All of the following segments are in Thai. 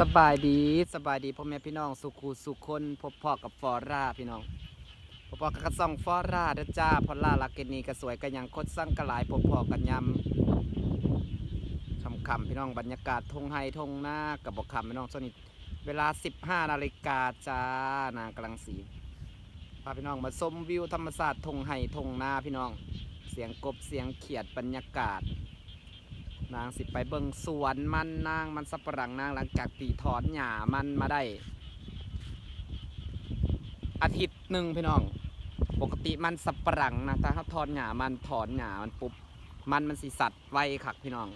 สบายดีสบายดีพ่อแม่พี่น้องสุขูสุขคนพบพ่อกับฟอร่าพี่น้องพบพ่อกับกระซองฟอร่าเด้อจ้าพอล่าลักเกนีกระสวยกันยังคดสั่งกระหลายพบพ่อกันยำคำคำพี่น้องบรรยากาศทงไฮทงหน้ากับบอกคำพี่น้องส่วนนี้เวลา 15นาฬิกาจ้านางกำลังสีพาพี่น้องมาชมวิวธรรมศาสตร์ทงไฮทงหน้าพี่น้อง เสียงกบเสียงเขียดบรรยากาศ นางสิไปเบิ่งสวนมันนางมันสับปะหลังนางหลังจากตีถอนหญ้ามันมาได้ อาทิตย์หนึ่งพี่น้อง ปกติมันสับปะหลังนะถ้าเขาถอนหญ้ามันถอนหญ้ามันปุ๊บมันมันสิสัตว์ไวคักพี่น้อง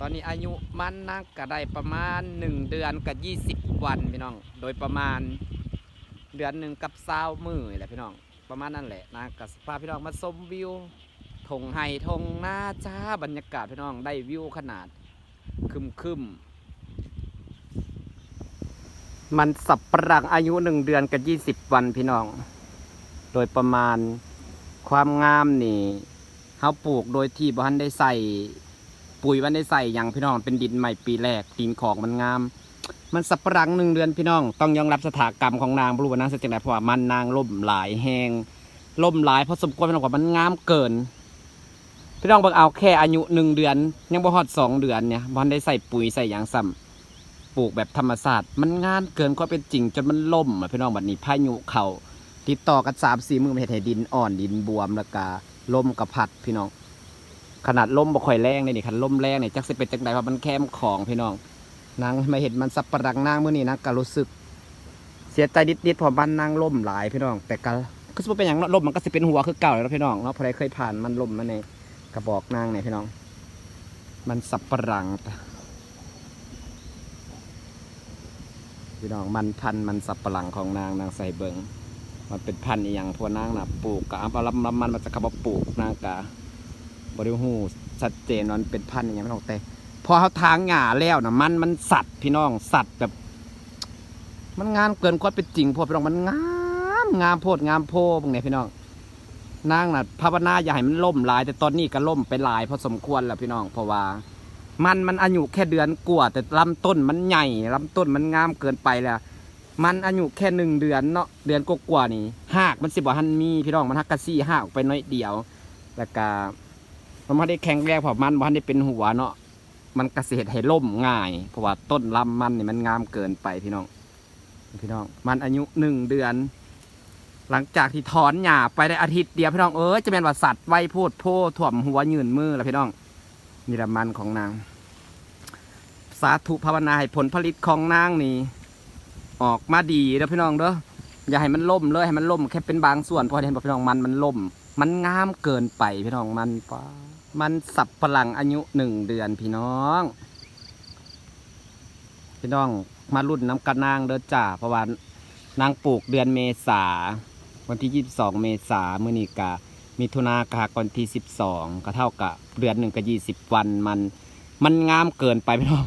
ตอนนี้อายุมันนางก็ได้ประมาณหนึ่งเดือนกับยี่สิบวันพี่น้อง โดยประมาณเดือนหนึ่งกับเศร้ามือแหละพี่น้อง ประมาณนั่นแหละนะกับพาพี่น้องมาชมวิว ทงไห้ทงหน้าจ้าบรรยากาศพี่น้องได้วิวขนาดคึมคึมมันสับปะหลังอายุหนึ่งเดือนกับยี่สิบวันพี่น้อง โดยประมาณความงามนี่เขาปลูกโดยที่บ้านได้ใส่ปุ๋ยบ้านได้ใส่อย่างพี่น้องเป็นดินใหม่ปีแรกดินของมันงาม มันสับปะหลังหนึ่งเดือนพี่น้อง ต้องยอมรับสถากรรมของนางบรูวานางเสร็จจังไดเพราะว่ามันนางล่มหลายแหงล่มหลายเพราะสมควรพี่น้องว่ามันงามเกิน พี่น้องเบิ่งเอาแค่อายุหนึ่งเดือน ยังบ่ฮอดสองเดือนเนี่ยบอลได้ใส่ปุ๋ยใส่ยางซ้ำปลูกแบบธรรมศาสตร์มันงานเกินความเป็นจริงจนมันล่มอะพี่น้องบัดนี้พายุเขาติดต่อกันสามสี่มือมาเฮ็ดให้ดินอ่อนดินบวมแล้วก็ลมกระพัดพี่น้อง ขนาดลมบ่ค่อยแรงเลยนี่คันลมแรงเนี่ยจักสิเป็นจังไดเพราะมันแคมของพี่น้องนางมาเห็นมันสับประรังนางเมื้อนี้นะก็รู้สึก เสียใจนิดๆเพอบ้านนางล่มหลายพี่น้อง แต่ก็ก็สิบ่เป็นหยังเนาะลมมันก็สิเป็นหัวคือเก่าแล้วพี่น้องเนาะพอได้เคยผ่านมันลมมาใน กระบอกนางเนี่ยพี่น้อง มันสับปะหลังพี่น้องมันพันมันสับปะหลังของนางนางใส่เบิงมันเป็นพันธุ์อหย่างพวกนางนะปลูกกะเอาลำลำมันมาจะกระบอกปลูกนางกะบริหูชัดเจนว่ามันเป็นพันอหย่างพี่น้องแต่พอเขาทางหญ้าแล้วนะมันมันสัตว์พี่น้องสัตว์แบบ มันงามเกินความเป็นจริงพวกพี่น้องมันงามงามโพดงามโพพวกเนี้ยพี่น้อง นางน่ะภาวนาอย่าให้มันล่มหลาย แต่ตอนนี้ก็ล่มไปหลายพอสมควรแล้วพี่น้อง เพราะว่า มันมันอายุแค่เดือนกว่าแต่ลำต้นมันใหญ่ลำต้นมันงามเกินไปแล้ว มันอายุแค่หนึ่งเดือนเนาะเดือนกว่านี่หากมันสิบ่ทันมีพี่น้องมันฮักกะซี่หากออกไปน้อยเดียวแล้วก็มันไม่ได้แข็งแรงเพราะมันมันได้เป็นหัวเนาะมันเกษตรให้ล่มง่าย เพราะว่าต้นลำมันนี่มันงามเกินไปพี่น้องพี่น้อง มันอายุหนึ่งเดือน หลังจากที่ถอนหญ้าไปได้อาทิตย์เดียวพี่น้องเอ้ยจะเป็นว่าสัตว์ไว้พูดโพถ่วมหัวยืนมือแล้วพี่น้องนี่ละมันของนาง สาธุภาวนาให้ผลผลิตของนางนี่ ออกมาดีแล้วพี่น้องเด้ออย่าให้มันล่มเลยให้มันล่มแค่เป็นบางส่วนเพอเห็นบอกพี่น้องมันมันล่ม มันงามเกินไปพี่น้องมันป้ามันสับปะหลังอายุหนึ่งเดือนพี่น้อง พี่น้องมารุ่นน้ำกระนางเด้อจ้าเพราะว่านางปลูกเดือนเมษา วันที่ 22 เมษาเมื่อนี้กะมิถุนากะวันที่ 12 ก็เท่ากับเดือนหนึ่งกับ 20 วันมันมันงามเกินไปพี่น้อง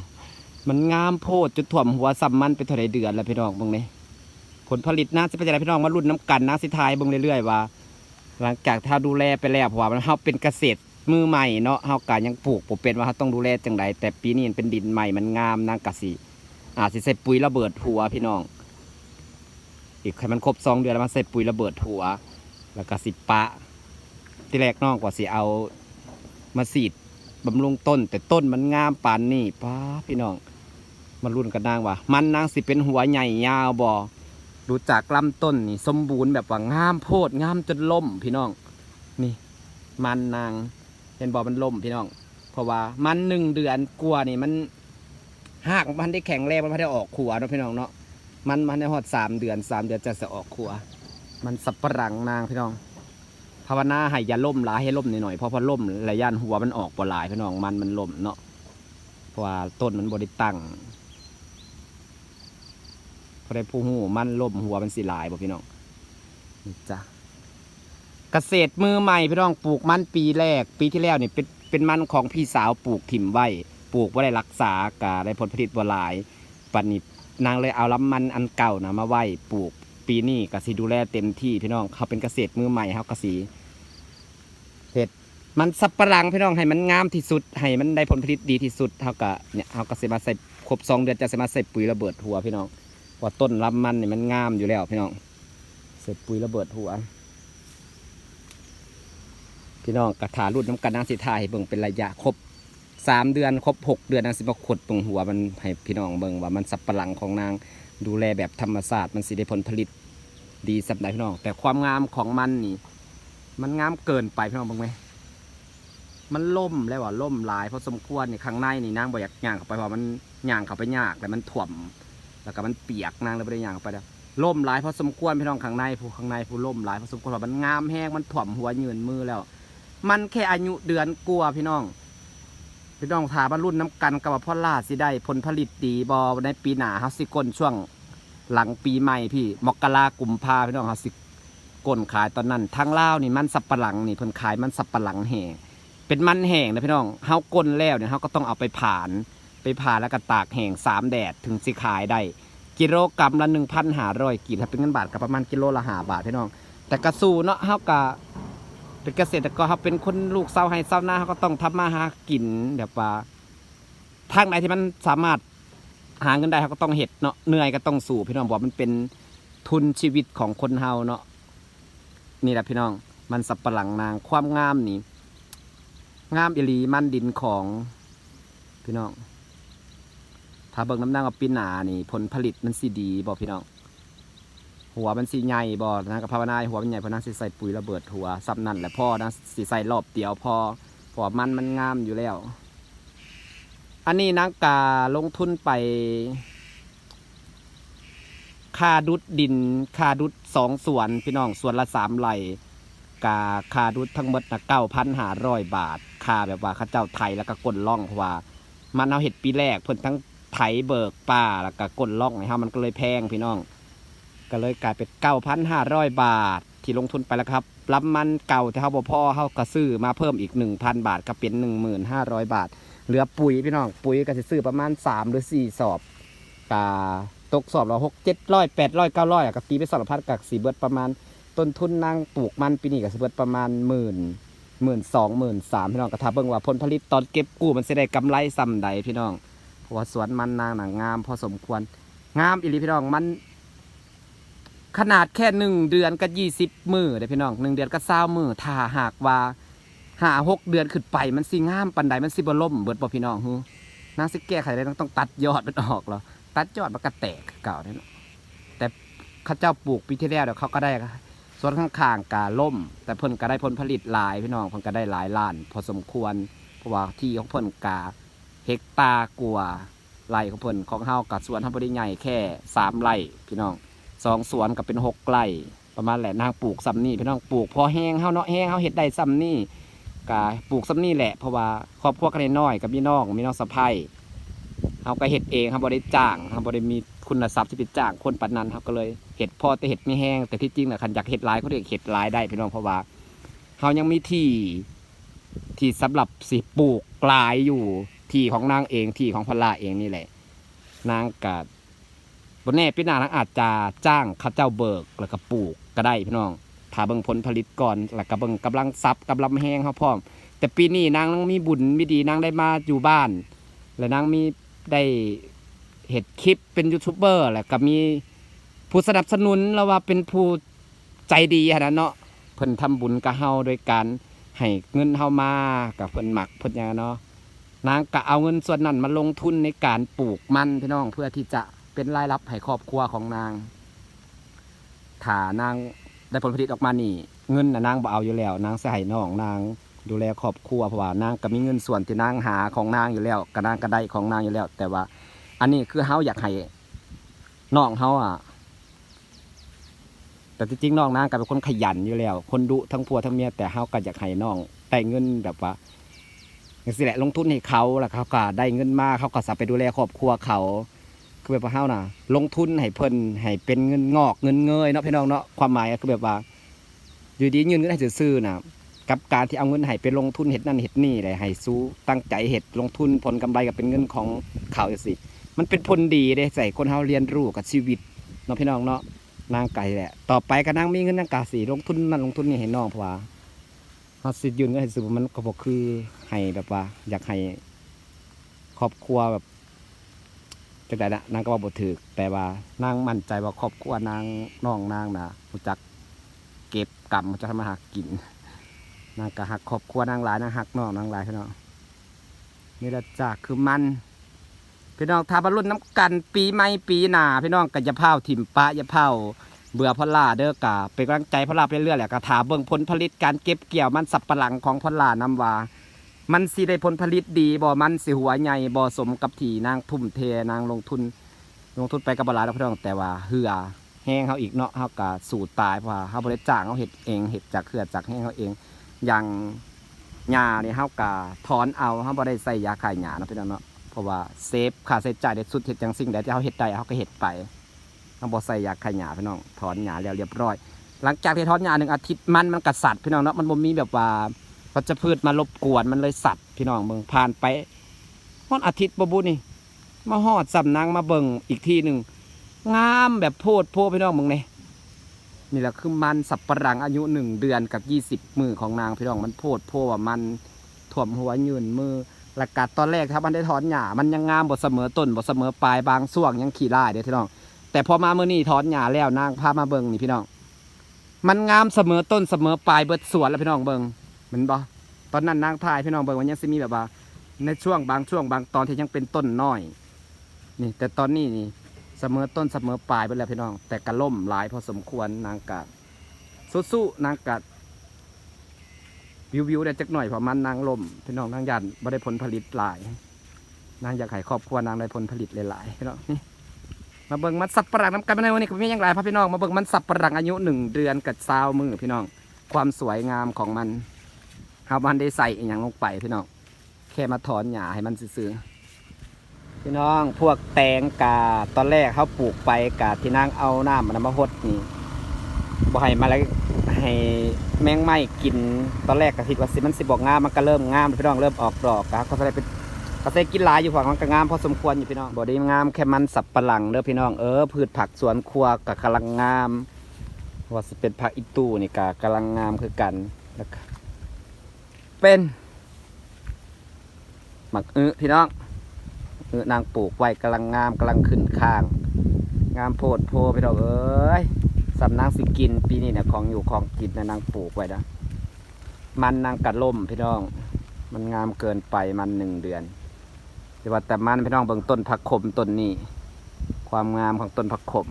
มันงามโพดจุดถ่วมหัวซ้ำมันไปเท่าไรเดือนแล้วพี่น้องบางนี้ผลผลิตน่าจะเป็นอะไรพี่น้องมารุ่นน้ำกันนะสิทายบิ่งเรื่อยๆว่า หลังจากถ้าดูแลไปแล้วเพราะว่ามันเฮาเป็นเกษตรมือใหม่เนาะเฮากะยังปลูกบ่เป็นว่าเฮาต้องดูแลจังใดแต่ปีนี้เป็นดินใหม่มันงามนางกะสิอาจสิใส่ปุ๋ยระเบิดหัวพี่น้อง อีกให้มันครบสองเดือนแล้วมาใส่ปุ๋ยระเบิดหัว แล้วก็สิปะ ที่แรกนองกว่าสิเอามาสีดบำรุงต้น แต่ต้นมันงามปานนี่ป้าพี่น้องมารุ่นกันนางว่า มันนางสิเป็นหัวใหญ่ยาวบอดูจากลำต้นนี่สมบูรณ์แบบว่างามโพดงามจนล่มพี่น้อง นี่ มันนางเห็นบอมันล่มพี่น้อง เพราะว่ามันหนึ่งเดือนกลัวนี่มันหากมันได้แข็งแรงมันไม่ได้ออกขัวเนาะพี่น้องเนาะ มันมันในหอดสามเดือนสามเดือนจะจะออกขัว มันสับปะหลังนางพี่น้องภาวนาให้ยาล่มหลายให้ล่มหน่อยๆเพราะพอล่มระยะหัวมันออกบ่หลายพี่น้องมันมันล่มเนาะเพราะว่าต้นมันบริตั้งพอได้ผู้หูมันล่มหัวมันสิหลายบ่พี่น้องนี่จ้ะเกษตรมือใหม่พี่น้องปลูกมันปีแรก ปีที่แล้วนี่เป็นเป็นมันของพี่สาวปลูกถิ่มไว้ปลูกไ่ได้รักษากะได้ผลผลิตบ่หลายปันนี้ นางเลยเอาลำมันอันเก่านะมาไว้ปลูกปีนี้กสิดูแลเต็มที่พี่น้องเขาเป็นเกษตรมือใหม่เขากสีเห็ดมันสับปะหลังพี่น้องให้มันงามที่สุดให้มันได้ผลผลิตดีที่สุดเท่ากับเนี่ยเท่ากับเสมาใส่ครบสองเดือนจะเสมาใส่ปุ๋ยระเบิดหัวพี่น้องเพราต้นลำมันเนี่ยมันงามอยู่แล้วพี่น้องใส่ปุ๋ยระเบิดหัวพี่น้องกระถารุ่นน้ำกันนางสิทายให้เบิ่งเป็นระยะครบ สามเดือนครบหกเดือนนางสิมาขดตรงหัวมันให้พี่น้องเบิ่งว่ามันสับปะหลังของนางดูแลแบบธรรมศาสตร์มันสิได้ผลผลิตดีสับได้พี่น้อง แต่ความงามของมันนี่ มันงามเกินไปพี่น้องบิ่งไหมมันล่มแล้วว่าล่มลายเพอสมควรนี่ข้างในนี่นางบ่อยากย่างเข้าไปเพราะมันย่างเข้าไปยากแต่มันถ่วม แล้วก็มันเปียกนางเลยไม่ได้ย่างเข้าไปแล้วล่มลายเพอสมควรพี่น้องข้างในผู้ข้างในผู้ล่มลายเพอสมควรว่ามันงามแห้งมันถ่วมหัวยืนมือแล้ว มันแค่อายุเดือนกลัวพี่น้อง พี่น้องถามว่ารุ่นน้ำกันกับว่าพ่อล่าสิได้ผลผลิตดีบอในปีหนาฮาสิก้นช่วงหลังปีใหม่พี่มกรากุมภาพี่น้องฮาสิก้นขายตอนนั้นทางเลานี่มันสับปะหลังนี่เพิ่นขายมันสับปะหลังแห้งเป็นมันแห้งนะพี่น้องเฮาก้นแล้วเนี่ยเฮาก็ต้องเอาไปผ่านไปผ่านแล้วก็ตากแห้งสามแดดถึงสิขายได้ กิโลกรัมละหนึ่งพันหาร้อยกีบถ้าเป็นเงินบาทก็ประมาณกิโลละหาบาทพี่น้อง แต่กระสูเนาะเฮากะ เป็นเกษตรกรเฮาเป็นคนลูกเศร้าให้เศร้าหน้าเฮาก็ต้องทำมาหากินแบบว่าทางไหนที่มันสามารถหาเงินได้เฮาก็ต้องเฮ็ดเนาะเหนื่อยก็ต้องสู้พี่น้องบอกมันเป็นทุนชีวิตของคนเฮาเนาะนี่แหละพี่น้อง มันสับปะหลังนางความงามนี่งามอิลีมันดินของพี่น้อง ถ้าเบิ่งน้ำหน้ากับปีหนานี่ ผลผลิตมันสิดีบ่พี่น้อง หัวมันสีใหญ่บ่นะกับภาวนาหัวมันใหญ่เพราะนั้นสิใส่ปุ๋ยระเบิดหัวซับนั่นแหละพ่อนะสิใส่รอบเดียวพอพอมันมันงามอยู่แล้ว อันนี้นางกาลงทุนไปค่าดุดดินค่าดุดสองส่วนพี่น้องส่วนละสามไร่กาค่าดุดทั้งหมดนะเก้าพันห้าร้อยบาทค่าแบบว่าข้าเจ้าไทยแล้วก็กลล่องเพราะว่า มันเอาเห็ดปีแรกเพิ่นทั้งไถเบิกป่าแล้วก็กลล่องให้เฮามันก็เลยแพงพี่น้อง ก็เลยกลายเป็นเก้าพันห้าร้อยบาท ที่ลงทุนไปแล้วครับรับมันเก่าที่เขาบ่พอเขาก็ซื้อมาเพิ่มอีกหนึ่งพันบาทก็เป็นหนึ่งหมื่นห้าร้อยบาท เหลือปุ๋ยพี่น้องปุ๋ยก็จะซื้อประมาณสามหรือสี่สอบกาตกสอบเราหกเจ็ดร้อยแปดร้อยเก้าร้อยกับตีไปสารพัดกับสีเบิดประมาณ ต้นทุนนางปลูกมันปีนี้กับสีเบิดประมาณหมื่นหมื่นสองหมื่นสามพี่น้องก็ถ้าเบิ่งว่าผลผลิตตอนเก็บกู้มันจะได้กำไรซ้ำใดพี่น้องเพราะว่าสวนมันนางหนังงาม พอสมควรงามอีหลีพี่น้องมัน ขนาดแค่หนึ่งเดือนก็ยี่สิบมือเด้พี่น้องหนึ่งเดือนก็เศร้ามือถ้าหากว่าหาหกเดือนขึ้นไปมันสิงามปันใดมันสิบล่มเบิดบ่พี่น้องฮูนางสิแก้ไขได้ต้องต้องตัดยอดมันออกเหรอตัดยอดมันก็แตกเก่าเนี่ยเนแต่ข้าเจ้าปลูกปีที่แล้วเดี๋ยวเขาก็ได้ส่วนข้างๆกาล่ม แต่เพิ่นก็ได้ผลผลิตหลายพี่น้องเพิ่นก็ได้หลายล้าน พอสมควรเพราะว่าที่ของเพิ่นกาเฮกตาร์กว่าไร่ของเพิ่นของเฮากับสวนเฮาบ่ได้ใหญ่แค่สามไร่พี่น้อง สองสวนก็เป็นหกไร่ประมาณแหละนางปลูกซ้ำนี่พี่น้องปลูกพอแห้งเฮาเนาะแห้งเฮาเฮ็ดได้ซ้ำนี่กะปลูกซ้ำนี่แหละเพราะว่าครอบครัวกันน้อยกับพี่น้องมีน้องสะใภ้เฮาก็เฮ็ดเองเฮาบ่ได้จ้างเฮาบ่ได้มีคุณทรัพย์ที่ไปจ้างคนปานนั้นเฮาก็เลยเฮ็ดพอแต่เฮ็ดไม่แห้งแต่ที่จริงน่ะคันอยากเฮ็ดลายเขาเรียกเฮ็ดลายได้พี่น้องเพราะว่าเฮายังมีที่ที่สำหรับสิปลูกหลายอยู่ที่ของนางเองที่ของพลาเองนี่แหละนางกะ บนแน่พี่นานางอาจจะจ้างข้าเจ้าเบิกแล้วก็ปลูกก็ได้พี่น้องถ้าเบิ่งผลผลิตก่อนแล้วก็เบิ่งกำลังซับกำลังแห้งเขาพร้อม แต่ปีนี้นางมีบุญมีดีนางได้มาอยู่บ้าน และนางมีได้เห็ดคลิปเป็นยูทูบเบอร์แล้วก็มีผู้สนับสนุนแล้วว่าเป็นผู้ใจดีขนาดเนาะเพิ่นทำบุญกับเฮาโดยการให้เงินเฮามากับเพิ่นหมักเพิ่นยังเนาะนางก็เอาเงินส่วนนั้นมาลงทุนในการปลูกมันพี่น้องเพื่อที่จะ เป็นรายรับให้ครอบครัวของนางถ้านางได้ผลผลิตออกมานี่ เงินนะนางบ่เอาอยู่แล้ว นางใส่น้องนางดูแลครอบครัวเพราะว่านางก็มีเงินส่วนที่นางหาของนางอยู่แล้วก็นางก็ได้ของนางอยู่แล้ว แต่ว่า อันนี้คือเฮาอยากให้น้องเฮาอะ แต่จริงน้องนางก็เป็นคนขยันอยู่แล้ว คนดุทั้งผัวทั้งเมียแต่เฮาก็อยากให้น้องได้เงินแบบว่าอย่างสิแหละลงทุนให้เขาแล้วเขาก็ได้เงินมาเขาก็สามารถไปดูแลครอบครัวเขา คือแบบว่าเฮาน่ะ ลงทุนให้เพิ่นให้เป็นเงินงอกเงินเงยเนาะพี่น้องเนาะความหมายก็คือแบบว่า อยู่ดีเงินเงินให้ซื่อๆน่ะกับการที่เอาเงินให้ไปลงทุนเฮ็ดนั่นเฮ็ดนี่เลยให้สู้ตั้งใจเฮ็ดลงทุนผลกำไรก็เป็นเงินของเขาจังซี่มันเป็นผลดีเด้ใส่คนเฮาเรียนรู้กับชีวิตเนาะพี่น้องเนาะนางไก่แหละ ต่อไปก็นางมีเงินนางกาสีลงทุนนั่นลงทุนนี่ให้น้องเพราะว่าเฮาสิยืนก็ให้รู้สึกว่ามันก็บ่คือให้แบบว่า อยากให้ครอบครัวแบบ จังไดนะนางก็ว่าบ่ถูกแต่ว่านางมั่นใจว่าครอบครัวนางน้องนางนะรู้จักเก็บกรรมจะทำมาหากินนางก็หักครอบครัวนางหลายนางหักน้องนางหลายพี่น้องนี่ละจ้ะคือมันพี่น้องทาบรรลุนน้ำกันปีใหม่ปีหนาพี่น้องกันจะเผาถิ่มปะยาเผาเบื่อพล่าเด้อกะเป็นกำลังใจพล่าไปเรื่อยแหละกะถาเบิ่งผลผลิตการเก็บเกี่ยวมันสับปะหลังของพล่านำว่า มันสิได้ผลผลิตดีบ่มันสิหัวใหญ่บ่สมกับที่นางทุ่มเทนางลงทุน ลงทุนไปกับบลาแล้วพี่น้องแต่ว่าเหือแห้งเขาอีกเนาะเขากะสูตรตายเพราะว่าเขาบริจ้างเขาเห็ดเองเห็ดจากเหือจากแห้งเขาเองอย่างหญ้าเนี่ยเขากะถอนเอาเขาบ่ได้ใส่ยาฆ่าหญ้าเนาะพี่น้องเนาะเพราะว่าเซฟค่าใช้จ่ายเด็ดสุดเห็ดจังสิ่งใดที่เขาเห็ดได้เขาก็เห็ดไปเขาบ่ใส่ยาฆ่าหญ้าพี่น้องถอนหญ้าแล้วเรียบร้อย หลังจากที่ถอนหญ้าหนึ่งอาทิตย์มันมันกระสัดพี่น้องเนาะมันบ่มีแบบว่า วัชพืชมารบกวนมันเลยสัตว์พี่น้องเบิ่งผ่านไปฮอดอาทิตย์บ่บุนี่มาฮอดสำนังมาเบิ่งอีกทีหนึ่งงามแบบโพดโพพี่น้องมึงเนี่ยนี่แหละคือมันสับปะหลังอายุหนึ่งเดือนกับยี่สิบมือของนางพี่น้องมันโพดโพว่ามันถ่วมหัวยืนมือและกัดตอนแรกถ้ามันได้ถอนหญ้ามันยังงามบทเสมอต้นบทเสมอปลายบางส่วงยังขี่ไล่เด้อพี่น้อง แต่พอมาเมื่อนี้ถอนหญ้าแล้วนางพามาเบิ่งนี่พี่น้อง มันงามเสมอต้นเสมอปลายเบิดสวนแล้วพี่น้องเบิ่ง เหมือนบ่ตอนนั้นนางทายพี่น้องเบิ่งว่ายังสิมีแบบว่า ในช่วงบางช่วงบางตอนที่ยังเป็นต้นน้อย นี่ แต่ตอนนี้นี่เสมอต้นเสมอปลายไปแล้วพี่น้อง แต่กระล่มหลายพอสมควรนางกัดสู้ๆนางกัดวิววิวได้จักหน่อยเพราะมันนางล่มพี่น้องนางยันบ่ได้ผลผลิตหลาย นางอยากให้ครอบครัวนางได้ผลผลิตหลายๆพี่น้องนี่มาเบิ่งมันสับปะหลังน้ำกันมาในวันนี้ก็มีอย่างไรครับพี่น้องมาเบิ่งมันสับปะหลังอายุหนึ่งเดือนกับซาวมือพี่น้อง ความสวยงามของมัน เอามันได้ใส่อย่างลงไปพี่น้องแค่มาถอนหญ้าให้มันซื่อๆพี่น้องพวกแตงกาตอนแรกเขาปลูกไปกาที่นางเอาน้ำมันมาหดนี่บ่ให้มาแล้วให้แมงไม้กินตอนแรกก็คิดว่าสิมันสิบอกงามมันก็เริ่มงามพี่น้องเริ่มออกดอกก็ก็เลยเป็นก็เลยกินหลายอยู่ฝั่งมันก็งามพอสมควรอยู่พี่น้องบ่ได้งามแค่มันสับปะหลังเด้อพี่น้องเออพืชผักสวนครัวก็กำลังงามว่าสิเป็นผักอีตู้นี่ก็กำลังงามคือกันแล้วก็ เป็น หมักอื้อพี่น้องเออนางปลูกไว้กำลังงามกำลังขึ้นข้าง งามโพดโพพี่ดอกเอ้ยสำนางสิกิน ปีนี้เนี่ยของอยู่ของกินนะนางปลูกไว้นะมันนางกัดล่มพี่น้อง มันงามเกินไปมันหนึ่งเดือนแต่ว่าแต่มันพี่น้องเบิ่งต้นผักขมต้นนี้ความงามของต้นผักขม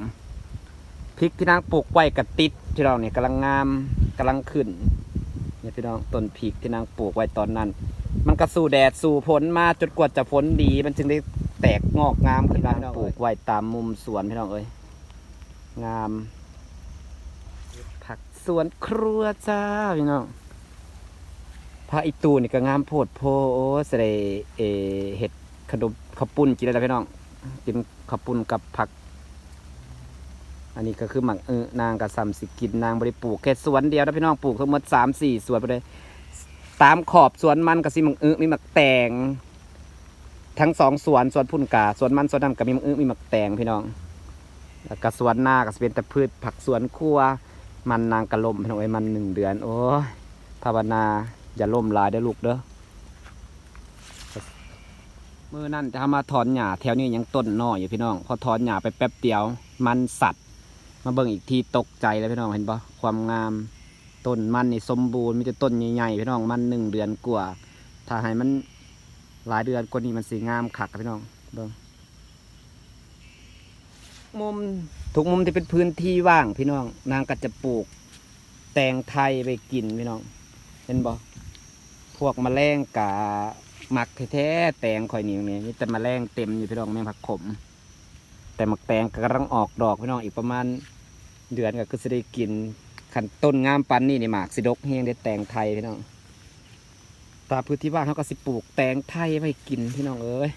พริกที่นางปลูกไว้กับติดพี่น้องเนี่ยกำลังงามกำลังขึ้น เนี่ยพี่น้องต้นพริกที่นางปลูกไว้ตอนนั้น มันก็สู่แดดสู่ฝนมาจนกว่าจะฝนดี มันจึงได้แตกงอกงามขึ้นมาปลูกไว้ตามมุมสวนพี่น้องเอ้ยงาม ผักสวนครัวจ้าพี่น้องพระอิตูนี่ก็งามโพดโพโอ้สไดเอเห็ดขนมข้าวปุ้นกินได้แล้วพี่น้องกินข้าวปุ้นกับผัก อันนี้ก็คือหมักเออนางกับซัมสิกินนางบริปลูกแค่สวนเดียวนะพี่น้องปลูกทั้งหมดสามสี่สวนไปเลยตามขอบสวนมันก็สิมังอึมีหมักแตงทั้งสองสวนสวนพุ่นกาสวนมันสวนนั่นก็มีมังอึมีหมักแตงพี่น้องแล้วก็สวนหน้าก็สิเป็นแต่พืชผักสวนครัว มันนางกระลมพี่น้องไอ้มันหนึ่งเดือน โอ้ยภาวนาอย่าล่มลายเด้ลูกเด้อมือนั่นจะมาถอนหญ้าแถวนี้ยังต้นน้อยอยู่พี่น้อง พอถอนหญ้าไปแป๊บเดียว มันสัตว์ มาเบิ่งอีกทีตกใจเลยพี่น้องเห็นปะความงามต้นมันนี่สมบูรณ์มีแต่ต้นใหญ่ๆพี่น้องมันหนึ่งเดือนกว่าถ้าให้มันหลายเดือนกว่านี้มันสีงามคักอะพี่น้องเบิ่งมุมทุกมุมที่เป็นพื้นที่ว่างพี่น้อง นางก็จะปลูก แตงไทยไปกินพี่น้อง เห็นบ่พวกแมลงกาหมักแท้ๆแตงข่อยนี่นี่มีแต่แมลงเต็มอยู่พี่น้องแมงผักขม แต่หมักแตงก็กำลังออกดอกพี่น้องอีกประมาณเดือนก็คือจะได้กินขันต้นงามปันนี่นี่หมากสิดกเฮงได้แตงไทยพี่น้องตาพื้นที่ว่างเขาก็สิปลูกแตงไทยไว้กินพี่น้องเอ้ย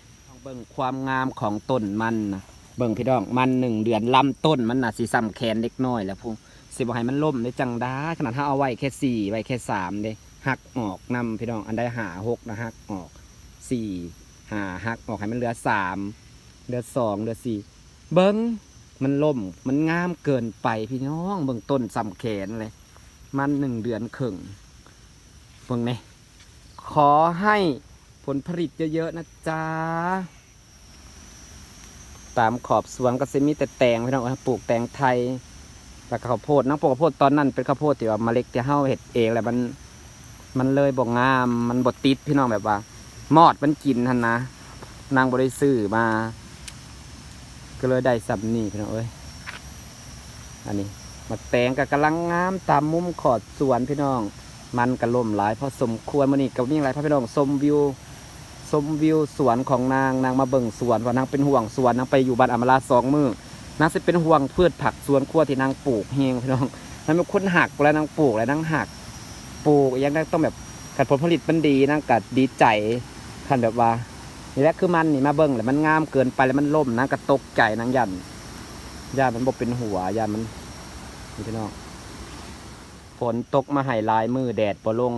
เบิ่งความงามของต้นมันนะเบิ่งพี่น้องมันหนึ่งเดือนลำต้นมันน่ะสีซ้ำแขนเล็กน้อยแล้วพวกสิบให้มันล่มได้จังได้ขนาดถ้าเอาไว้แค่สี่ไว้แค่สามเด้หักออกนำพี่น้องอันได้หาหกนะหักออกสี่หาหักออกให้มันเหลือสามเหลือสองเหลือสี่ เบิ้งมันล่มมันงามเกินไปพี่น้องเบื้องต้นสำแขนเลย มันหนึ่งเดือนครึ่งเบิ่งนี่ขอให้ผลผลิตเยอะๆนะจ๊ะตามขอบสวนก็จะมีแต่แตงพี่น้องปลูกแตงไทยแล้วก็ข้าวโพดน้องปลูกข้าวโพดตอนนั้นเป็นข้าวโพดที่ว่าเมล็ดที่เฮาเห็ดเองแหละมันมันเลยบ่งาม มันบ่ติดพี่น้องแบบว่า มอดมันกินทันนะ นางบริซื้อมา ก็เลยได้สับนี่พี่น้องเอ้ยอันนี้มาแตงก็กำลังงามตามมุมขอดสวนพี่น้อง มันกระล่มหลายพอสมควรมันนี่กับนี่อะไรพี่น้องชมวิวชมวิวสวนของนางนางมาเบิ่งสวนว่านางเป็นห่วงสวนนางไปอยู่บ้านอมราสองมือนางจะเป็นห่วงพืชผักสวนครัวที่นางปลูกเฮงพี่น้องนางเป็นคนหักแล้วนางปลูกแล้วนางหักปลูกยังได้ต้องแบบกัดผลผลิตมันดีนางกัดดีใจคันแบบว่า นี่แหละคือมันนี่มาเบิ่งแล้วมันงามเกินไปแล้วมันล่มนางกระตกใจนางยันยันมันบกเป็นหัวยันมันนี่พี่น้องฝนตกมาให้ลายมือแดดบ่ลง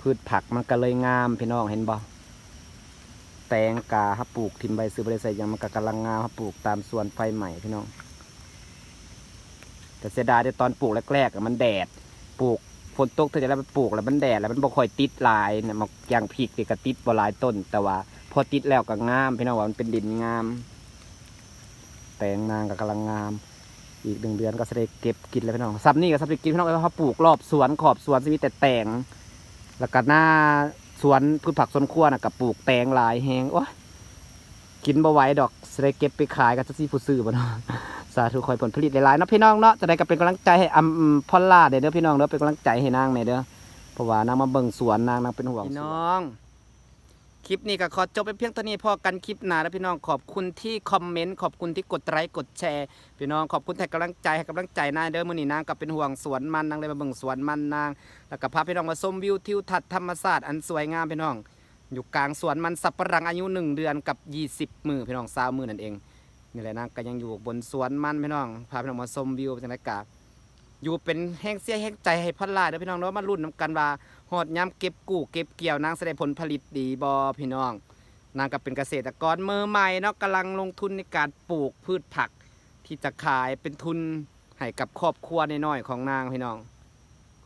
พืชผักมันก็เลยงามพี่น้องเห็นบ่แตงกาฮับปลูกทิมใบซื้อบริใส่ยังมันก็กำลังงามฮับปลูกตามสวนไฟใหม่พี่น้อง แต่เสียดายในตอนปลูกแรกๆอะมันแดดปลูกฝนตกเธอจะแล้วไปปลูกแล้วมันแดดแล้วมันบ่ค่อยติดลายเนี่ยมันอย่างพริกนี่ก็ติดบ่ลายต้น แต่ว่า พอติดแล้วก็งามพี่น้องว่ามันเป็นดินงาม แตงนางก็กำลังงาม อีกหนึ่งเดือนก็จะได้เก็บกินแล้วพี่น้องซับนี่ก็ซับได้กินพี่น้องเพราเขาปลูกรอบสวนขอบสวนจะมีแต่แตงแล้วก็หน้าสวนพืชผักสวนครัวน่ะกับปลูกแตงหลายแหงโอ้กินบ่ไหวดอกจะได้เก็บไปขายกับจ้าซี่ผู้ซื้อบ่เนาะสาธุคอยผลผลิตหลายๆนะพี่น้องเนาะจะได้ก็เป็นกำลังใจให้อัมพอลล่าเด้อเด้อพี่น้องเด้อเป็นกำลังใจให้นางเนี่ยเด้อเพราะว่านางมาเบิ่งสวนนางนางเป็นห่วงพี่น้อง คลิปนี้ก็ขอจบไปเพียงเท่านี้พอกันคลิปหน้าแล้วพี่น้องขอบคุณที่คอมเมนต์ขอบคุณที่กดไลค์กดแชร์พี่น้องขอบคุณแท็กกำลังใจให้กำลังใจนายเด้อมือนี้นางก็เป็นห่วงสวนมันนางเลยมาเบิ่งสวนมันนาง แล้วก็พาพี่น้องมาชมวิวทิวทัศน์ธรรมชาสติอันสวยงามพี่น้อง อยู่กลางสวนมันสับปะรังอายุหนึ่งเดือนกับ20มือพี่น้องสาวมือนั่นเองนี่แหละนางก็ยังอยู่บนสวนมันพี่น้องพาพี่น้องมาชมวิวบรรยากาศอยู่เป็นแห้งเสียแห้งใจให้พันลายเด้อพี่น้องเนาะมาลุ้นน้ำกันว่า ฮอดย้ำเก็บกู้เก็บเกี่ยวนางแสดงผลผลิตดีบอพี่น้อง นางก็เป็นเกษตรกรมือใหม่เนาะกำลังลงทุนในการปลูกพืชผัก ที่จะขายเป็นทุนให้กับครอบครัวน้อยๆของนางพี่น้อง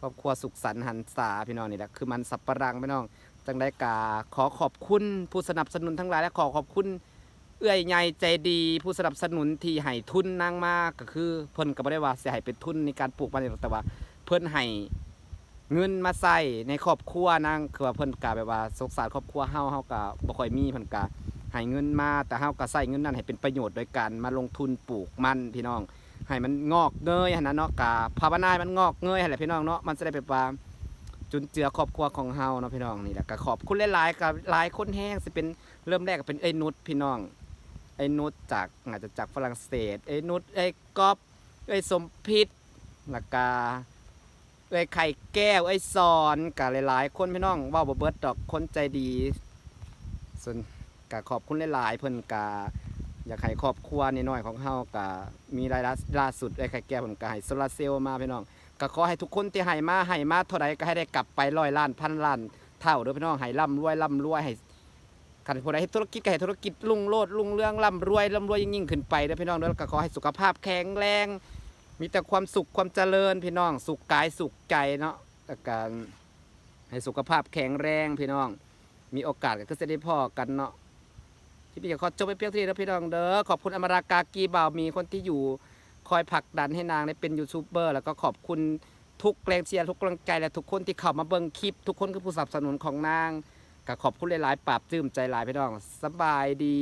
ครอบครัวสุขสันต์หันษาพี่น้องนี่แหละคือมันสับปะรังพี่น้องจังได้กาขอขอบคุณผู้สนับสนุนทั้งหลายและขอขอบคุณเอื้อยใหญ่ใจดี ผู้สนับสนุนที่ให้ทุนนางมากก็คือเพิ่นก็บ่ได้ว่าสิให้เป็นทุนในการปลูกมันแต่ว่า เพิ่นให้ เงินมาใส่ในครอบครัวนางคือว่าเพิ่นก็แบบว่าสงสารครอบครัวเฮาเฮาก็บ่ค่อยมีเพิ่นก็ให้เงินมาแต่เฮาก็ใส่เงินนั้นให้เป็นประโยชน์โดยการมาลงทุนปลูกมันพี่น้อง ให้มันงอกเงยหั่นนะเนาะกาภาวนาให้มันงอกเงยหั่นแหละพี่น้องเนาะมันจะได้แบบว่าจุนเจือครอบครัวของเฮาเนาะพี่น้องนี่แหละก็ขอบคุณหลายๆกับหลายคนแห้งสิเป็นเริ่มแรกก็เป็นไอ้นุชพี่น้องไอ้นุชจากอาจจะจากฝรั่งเศสไอ้นุชไอ้ก๊อฟไอ้สมพิษแล้วก็ ไอ้ไข่แก้วไอ้ซอนกับหลายๆ คนพี่น้องว่าบเบิดดอกคนใจดี ส่วนก็ขอบคุณหลายๆเพิ่นกาอยากให้ครอบครัวน้อยๆของเฮากะมีรายได้ล่าสุดไอ้ไข่แก้วเพิ่นก็ให้โซลาเซลล์มาพี่น้องก็ขอให้ทุกคนที่ให้มาให้มาเท่าใดก็ให้ได้กลับไปร้อยล้านพันล้านเท่าเด้อพี่น้องให้ร่ำรวยร่ำรวยให้คันผู้ใดเฮ็ดธุรกิจก็ให้ธุรกิจรุ่งโรจน์รุ่งเรื่องร่ำรวยร่ำรวยยิ่งยิ่งขึ้นไปเด้อพี่น้องเด้อแล้วก็ขอให้สุขภาพแข็งแรง มีแต่ความสุขความเจริญพี่น้อง สุขกายสุขใจเนาะแล้วก็ให้สุขภาพแข็งแรงพี่น้อง มีโอกาสก็จะได้พ่อกันเนาะที่นี่ก็ขอจบไปเพียงเท่านี้แล้วพี่น้องเด้อขอบคุณอมรากากีบ่าวมีคนที่อยู่คอยผลักดันให้นางได้เป็นยูทูบเบอร์แล้วก็ขอบคุณทุกแรงเชียร์ทุกกำลังใจและทุกคนที่เข้ามาเบิ่งคลิป ทุกคนคือผู้สนับสนุนของนางก็ขอบคุณหลายๆปราบจื้มใจหลายพี่น้องสบายดี